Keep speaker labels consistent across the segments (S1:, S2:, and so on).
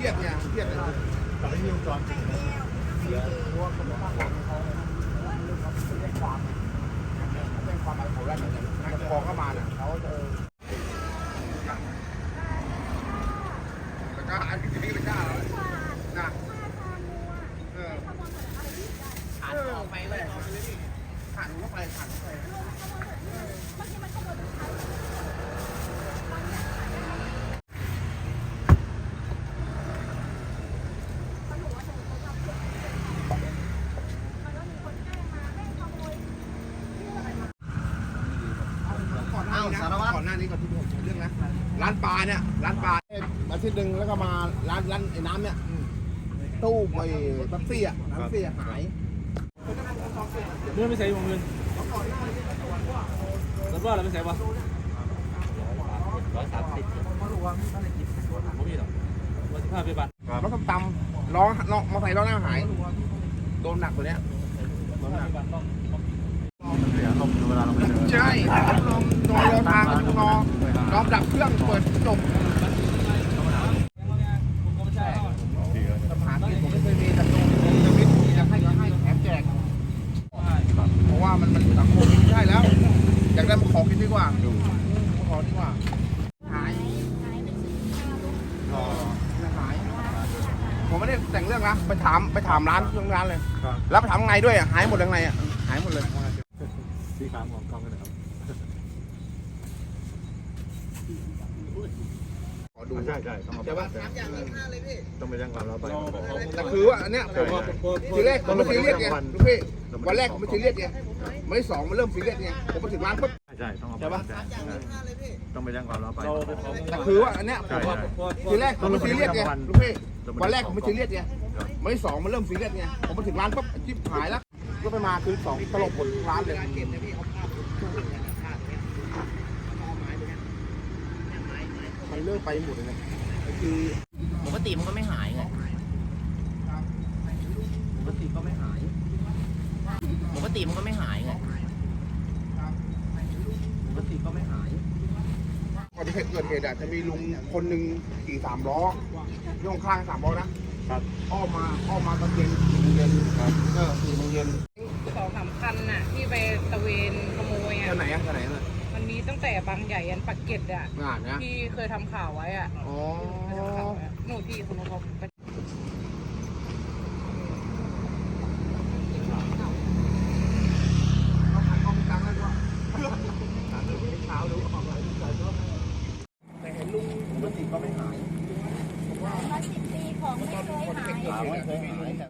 S1: เครียดเนี่ยเครียดเลย
S2: แต่ไม่มีวงจรปิดนะเสียเพราะว่าคนบ้านเราเขาเขาเรียกความเป็นความหมายของแรกเหมือนกัน
S1: นายพอเข้ามาเนี่ย
S2: เขาจะ
S1: แต่ก็อันนี้ไม่กล้าแล้วนะเออ
S3: ผ่านออกไปเลย
S1: ผ่านเข้าไปผ่านเข้าไป ก่อนหน้านี้ นะก่อนหน้านี้ก่อนที่ผมเรื่องนะร้านปลาเนี่ยร้านปลาอาทิตย์หนึ่งแล้วก็มาร้านร้านไอ้น้ำเนี่ยตู้ไอ้แท็กซี่อะน้ำแท็กซี่อะหาย
S4: เมื่อไม่ใส่วงเงินแล้วว่าเราไม่ใส่ปะร้อยสามสิบผมมีหรอร้อยสิบห้าเป็นบาท
S1: รถตำๆล้อล้อมาใส่ล้อหน้าหาย โดนหนักตัวเนี้ยโดนหนัก
S2: เสียลมเวลาเราไปเจอ
S1: ใช่ลม นอนรอทางนองน้อมดับเครื่องเปิดจมสถานที่ผมไม่เคยมีแต่ตรงจะมิตรจะให้ก็ให้แถมแจก เพราะว่ามันมันสังคมไม่ใช่แล้ว อยากได้มาขอกินดีกว่ามาขอดีกว่า หายอ๋อหาย ผมไม่ได้แต่งเรื่องนะ ไปถามไปถามร้านเรื่องร้านเลย แล้วไปถามข้างในด้วยอะ หายหมดเลยข้างอะ หายหมดเลย
S2: สีขาวของกองกันนะครับ
S1: ขอดู
S2: ใช่ใช่ต้องเอา
S1: ใช่ปะ
S2: ต้องไปแจ้งความเราไป
S1: แต่คือว่าอันเนี้ยผมว่าทีแรกผมไม่ซีเรียสไงลูกพี่วันแรกผมไม่ซีเรียสไงวันที่สองมันเริ่มซีเรียสไงผมไปถึงร้านปุ๊บ
S2: ใช่ต้องเอา
S1: ใช่ปะ
S2: ต้องไปแจ้งความเราไป
S4: เราไปขอ
S1: แต่คือว่าอันเนี้ยผมว่าทีแรกผมไม่ซีเรียสไงลูกพี่วันแรกผมไม่ซีเรียสไงวันที่สองมันเริ่มซีเรียสไงผมไปถึงร้านปุ๊บจิ๊บหายแล้วก็ไปมาคือสองตลบหมดร้านเลย มัน เลิกไปหมดเลยนะคือ
S3: ปกติมันก็ไม่หายไงปกติก็ไม่หายปกติมันก็ไม่หายไงปกติก็ไม่หาย
S1: ก่อนที่เกิดเหตุอะจะมีลุงคนหนึ่งขี่สามล้อย่องข้างสามล้อนะครับอ้อมมาอ้อมมาตอนเย็นสี่โมงเย็นครับเออสี่โมงเย็น
S5: สองสามคันน่ะ ที่ไปตะเวน ตั้งแต่บางใหญ่ยันปักเกร็ดอะ
S1: งานนะ
S5: ที่เคยทำข่าวไว้อะ
S1: อ๋อ
S5: เคยทำข่าวไว้อะหนูพี่คนนู้นเขาไป
S1: เขาขายของตังค์แล้วด้วยเช้าดูของอะไรแต่เห็นลุงปกติก็ไม่หายผมว่า
S6: มาสิบปีของไม่เคยหาย
S1: ถามว่าเคยหายแต่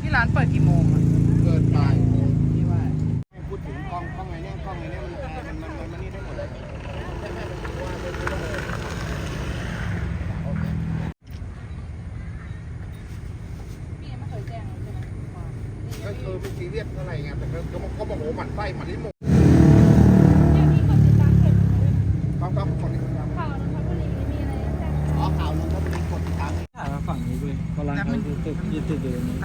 S5: ที่ร้านเปิดกี่โมงอะ
S1: เกิดตาย
S5: ที่ว่า
S1: พูดถึงกล้องกล้องไหนเนี่ยกล้องไหนเนี่ยมันมันมันมันนี่ได้หมดเลย
S5: พี่ยังไม่เคยแจ้งเลยใช่ไหม
S1: ก็คือเป็นซีเรียสเท่าไหร่ไงแต่เขาเขาบอกโอ้หมันไส้หมันลิ้นหมด
S6: เนี่ยพี่คนติดตามเพจ
S1: ครับครับคนนี้ครับ
S6: ข่าวนนทบุรีมีอะไรแจ้ง
S1: อ๋อข่าวนนทบุรีกดติดตาม
S4: ถ่ายมาฝั่งนี้ด้วยเขาร้านเขาอยู่ตึกยึดตึกอยู่ตรงนี้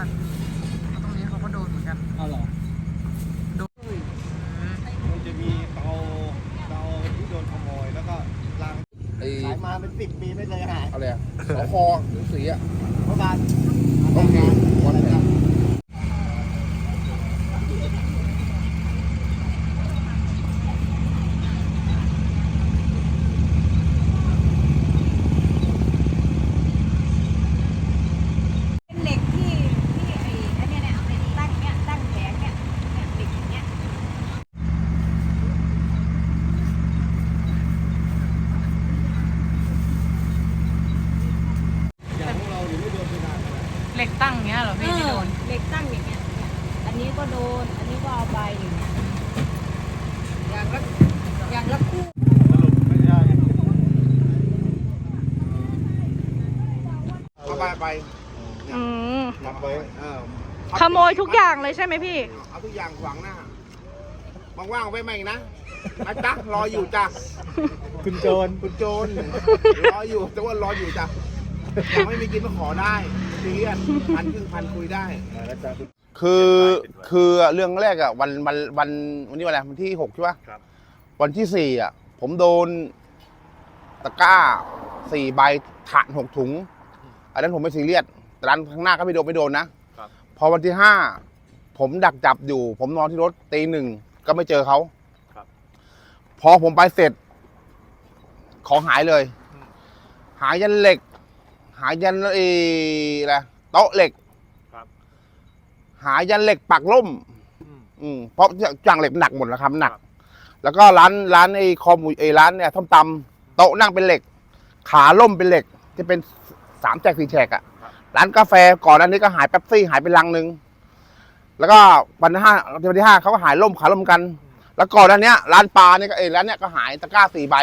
S5: ตรงนี้เขาก็โดนเหมือนกัน
S4: อ้าวเหรอ
S2: มันจะมีเตาเตาที่โดนขโมยแล้วก็ล้าง
S1: ไอ้
S2: ขายมาเป็นสิบปีไม่เคยหาย
S1: อะไรอะสคอหรือสีอะ
S2: เพราะการ
S1: ต้องมีวันไหน
S6: เป็นเหล็กที่ที่ไอ้
S5: เหล็กตั้งเงี้ยเหรอ
S6: เอ
S5: พี่ที่
S6: อ
S5: โดน
S6: เหล็กตั้งอย่างเงี้ยเนี่ยอันนี้ก็โดน อันนี้ก็เอาไปอย่างเงี้ย
S5: อย่างละอย่างละคู่
S2: สรุปไม่ใช่
S1: เอาไปไป
S7: อืม
S2: ทำไว้
S1: เออ
S7: ขโมยทุกอย่างเลยใช่ไหมพี่
S1: เอาทุกอย่างขวางหน้าว่างๆไว้ไหมนะนะจ๊ะรออยู่จ้ะ
S2: คุณโจร
S1: คุณโจรรออยู่แต่ว่ารออยู่จ้ะยังไม่มีกินมาขอได้ ซีเรียสพันครึ่งพันคุยได้คือคือเรื่องแรกอะวันวันวันวันนี้วันอะไรวันที่หกใช่ปะ
S2: ครับ
S1: วันที่สี่อะ ผมโดนตะกร้าสี่ใบถานหกถุง อันนั้นผมไม่ซีเรียสแต่ร้านข้างหน้าก็ไม่โดนไม่โดนนะครับพอวันที่ห้าผมดักจับอยู่ ผมนอนที่รถตีหนึ่งก็ไม่เจอเขา
S2: ครับ
S1: พอผมไปเสร็จ ของหายเลย หายยันเหล็ก หายยันเออะไรโต๊ะเหล็ก
S2: ครับ
S1: หายันเหล็กปักล่ม
S2: อืม
S1: อืมเพราะจ่างเหล็กหนักหมดแล้วครับหนัก
S2: ครับ
S1: แล้วก็ร้านร้านไอ้คอหมูไอ้ร้านเนี่ยส้มตำโต๊ะนั่งเป็นเหล็ก ขาล่มเป็นเหล็กที่เป็นสามแฉกสี่แฉกอะร้านกาแฟก่อนอันนี้ก็หายแป๊บซี่หายไปลังหนึ่งแล้วก็วันที่ห้าวันที่ห้าเขาก็หายล่มขาล่มกัน แล้วก่อนอันเนี้ยร้านปลาเนี่ยก็เอ้ร้านเนี้ยก็หายตะกร้าสี่ใบ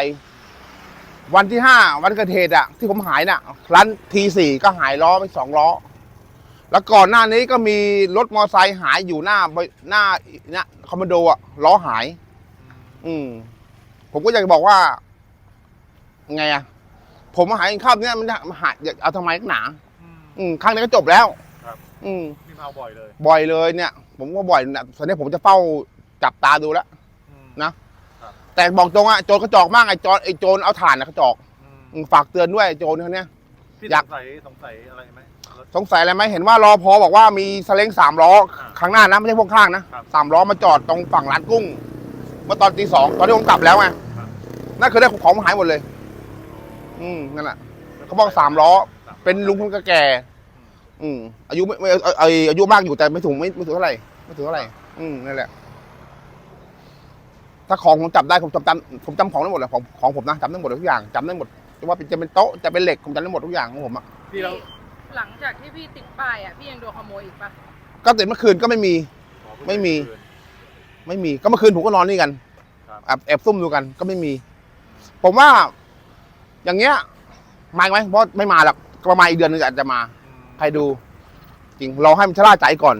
S1: วันที่ห้าวันเกิดเหตุอะที่ผมหายน่ะร้านทีสี่ก็หายล้อไปสองล้อ แล้วก่อนหน้านี้ก็มีรถมอเตอร์ไซค์หายอยู่หน้าบหน้าเนี่ยคอมมานโดอะล้อหาย อืม ผมก็อยากจะบอกว่า ไงอะผมมาหาเองข้าวเนี่ยมันจะมาหาอยากเอาทำไมนักหนา
S2: อืม
S1: อืมครั้งนี้ก็จบแล้ว
S2: ครับ
S1: อืม
S2: นี่มาเอาบ่อยเลย
S1: บ่อยเลยเนี่ย ผมก็บ่อยนะตอนนี้ผมจะเฝ้าจับตาดูแล้ว
S2: อืม
S1: นะ แต่บอกตรงอะโจรกระจอกมากไอ้โจรไอ้โจรเอาถ่านนะกระจอก
S2: อืม
S1: อืมฝากเตือนด้วยไอ้โจรคนเนี้ย
S2: พี่
S1: อยาก
S2: สงสัยสงสัยอะไรไหมรถ
S1: สงสัยอะไรไหมเห็นว่ารอพอบอกว่ามีสเล้งสามล้อ
S2: อ่า
S1: ข้างหน้านะไม่ใช่พวกข้างนะครับสามล้อมาจอดตรงฝั่งร้านกุ้ง เมื่อตอนตีสองตอนที่ผมกลับแล้วไง
S2: ครับ
S1: นั่นคือได้ของหายหมดเลย อืมนั่นแหละ เขาบอกสามล้อเป็นลุงคนแก่ๆอืมอายุไม่ไม่เอ่อเอ่ออายุมากอยู่แต่ไม่ถึงไม่ไม่ถึงเท่าไหร่ไม่ถึงเท่าไหร่อืมนั่นแหละ ถ้าของผมจับได้ผมจำจำผมจำของได้หมดเลยของของผมนะจำได้หมดทุกอย่างจำได้หมดจะว่าเป็นจะเป็นโต๊ะจะเป็นเหล็กผมจำได้หมดทุกอย่างของผมอะ
S2: พี่เรา
S5: หลังจากที่พี่ติดป้ายอะพี่ยังโดนขโมยอีกปะ
S1: ก็ติดเมื่อคืนก็ไม่มี ไม่มี ไม่มีก็เมื่อคืนผมก็นอนนี่กัน
S2: ครับ
S1: แอบแอบซุ่มดูกันก็ไม่มี ผมว่า อย่างเงี้ยมาอีกไหมเพราะไม่มาหรอกก็ประมาณอีกเดือนหนึงอาจจะมาใครดู จริงเราให้มันชะล่าใจก่อน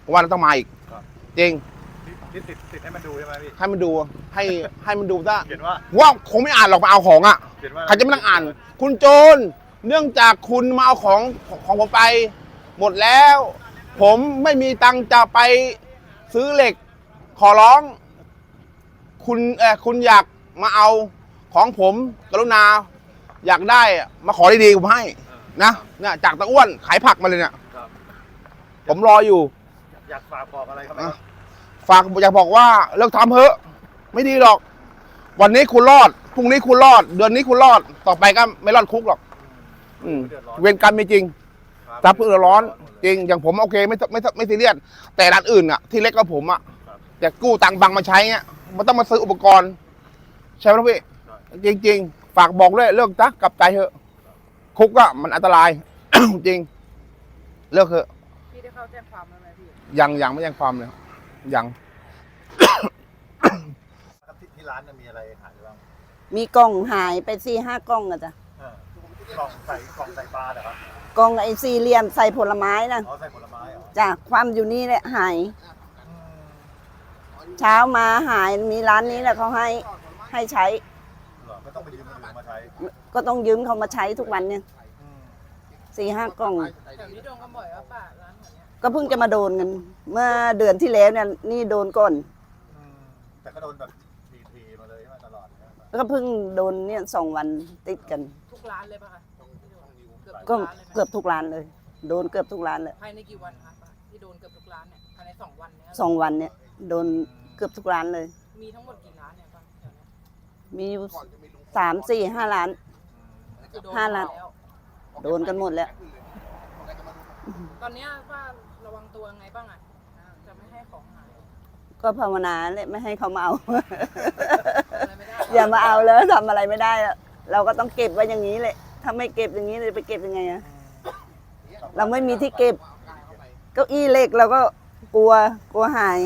S1: เพราะว่าต้องมาอีก
S2: ครับ
S1: จริง
S2: พี่ติดติดให้มันดูใช่ไหมพี่
S1: ให้มันดูให้ให้มันดูซะ
S2: เขียนว่า
S1: ว่าคงไม่อ่านหรอกมาเอาของอะ
S2: เขียนว่า
S1: ใครจะไม่นั่งอ่าน คุณโจรเนื่องจากคุณมาเอาของของผมไป หมดแล้ว ผมไม่มีตังค์จะไปซื้อเหล็ก ขอร้อง คุณเออคุณอยากมาเอาของผมกรุณา อยากได้อะมาขอดีๆผมให้นะเนี่ยจากตะอ้วนขายผักมาเลยเนี่ย
S2: ครับ
S1: ผมรออยู่
S2: อยากฝากบอกอะไรครับ
S1: อะ ฝากอยากบอกว่าเลิกทำเถอะ ไม่ดีหรอก วันนี้คุณรอดพรุ่งนี้คุณรอด เดือนนี้คุณรอด ต่อไปก็ไม่รอดคุกหรอก อืม
S2: เดือดร้อน
S1: เวรกรรมมีจริง
S2: ค
S1: รับเพื่อร้อน จริง อย่างผมโอเค ไม่ไม่ไม่ซีเรียสแต่ร้านอื่นอะ ที่เล็กกว่าผมอะแต่กู้ตังค์บังมาใช้เงี้ยมันต้องมาซื้ออุปกรณ์ ใช่ไหมล่ะพี่จริงๆฝากบอกด้วยเลิกจ้ะกลับใจเถอะ คุกอะมันอันตราย จริง เลิกเถอะ
S5: พี่ได้เข้าแจ้งความแล้วไหมพี่
S1: ยังยังไม่แจ้งความเลย ยัง
S2: ครับที่ที่ร้านน่ะมีอะไรขายบ้าง
S8: มีกล่องหายไปสี่ห้ากล่องอะจ้ะ
S2: เออกล่องใส่กล่องใส่ปลาเหรอครับ
S8: กล่องไอ้สี่เหลี่ยมใส่ผลไม้นะ
S2: อ๋อใส่ผลไม้เหรอ
S8: จ้ะความอยู่นี่แหละหาย
S2: อืม
S8: เช้ามาหายมีร้านนี้แหละเขาให้ให้ใช้
S2: เหรอไม่ต้องไปยืมคนอื่นมาใช้
S8: ก็ต้องยืมเขามาใช้ทุกวันเนี่ย
S2: อืม
S8: สี่ห้ากล่อง
S5: แถวนี้โดนกันบ่อยว่าป้า
S8: ก็เพิ่งจะมาโดนกัน เมื่อเดือนที่แล้วเนี่ยนี่โดนก่อน
S2: อืมแต่ก็โดนแบบทีๆมาเลยใช่ไหมตลอดใช่ไหม
S8: แล้วก็เพิ่งโดนเนี่ยสองวันติดกัน
S5: ทุกร้านเลยปะคะที่โดนเกือบ
S8: ก็
S5: ทุกร้านเลยไหม
S8: เกือบทุกร้านเลย โดนเกือบทุกร้านเลย
S5: ภายในกี่วันคะป้าที่โดนเกือบทุกร้านเนี่ยภายในสองวันเนี้ย
S8: สองวันเนี่ยโดนเกือบทุกร้านเลย
S5: มีทั้งหมดกี่ร้านเนี่ยป้าแถวเนี้ย
S8: มีอยู่สามสี่ห้าร้าน
S5: คือโดน
S8: ห้าร้าน
S5: แล้ว
S8: โดนกันหมดแล้ว
S5: ตอนเนี้ยป้า ระวังตัวไงบ้างอะจะไม่ให้ของหาย
S8: ก็ภาวนาเลยไม่ให้เขามาเอา
S5: อะไรไม่ได้
S8: อย่ามาเอาเลยทำอะไรไม่ได้อะเราก็ต้องเก็บไว้อย่างนี้เลยถ้าไม่เก็บอย่างนี้เลยไปเก็บยังไงอะ
S2: ครับ
S8: เราไม่มีที่เก็บ เก้าอี้เหล็กเราก็กลัวกลัวหาย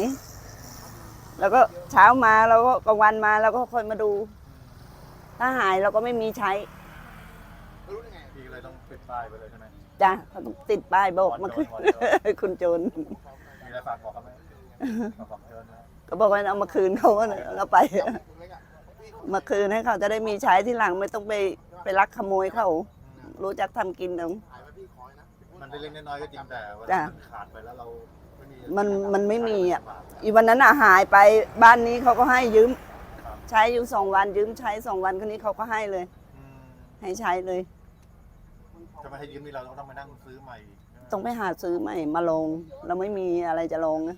S8: แล้วก็เช้ามาเราก็กลางวันมาเราก็ค่อยมาดู ถ้าหายเราก็ไม่มีใช้
S2: พี่ก็เลยต้องปิดป้ายไปเลยใช่ไหม
S8: จ้ะเขาต้องติดป้ายบอกมา
S2: ขอโทษขอโท
S8: คุณโจร
S2: มีอะไรฝากบอกเขาไหมฝากบอกเชิญนะ
S8: ก็บอกว่าเอามาคืนเขาเราไป มาคืนให้เขาจะได้มีใช้ที่หลังไม่ต้องไปไปลักขโมยเขา รู้จักทำกินเอา
S2: มันได้เล็กน้อยๆก็จริงแต่เวลา
S8: จ้ะ
S2: มันขาดไปแล้วเราไม่มี
S8: มันมันไม่มีอะ อีวันนั้นอะหายไปบ้านนี้เขาก็ให้ยืม ใช้อยู่สองวันยืมใช้สองวันคนนี้เขาก็ให้เลย
S2: อืม
S8: ให้ใช้เลย
S2: จะไม่ให้ยืมนี่เราต้องไปนั่งซื้อใหม่ใช่ไหม
S8: ต้องไปหาซื้อใหม่มาลง เราไม่มีอะไรจะลงนะ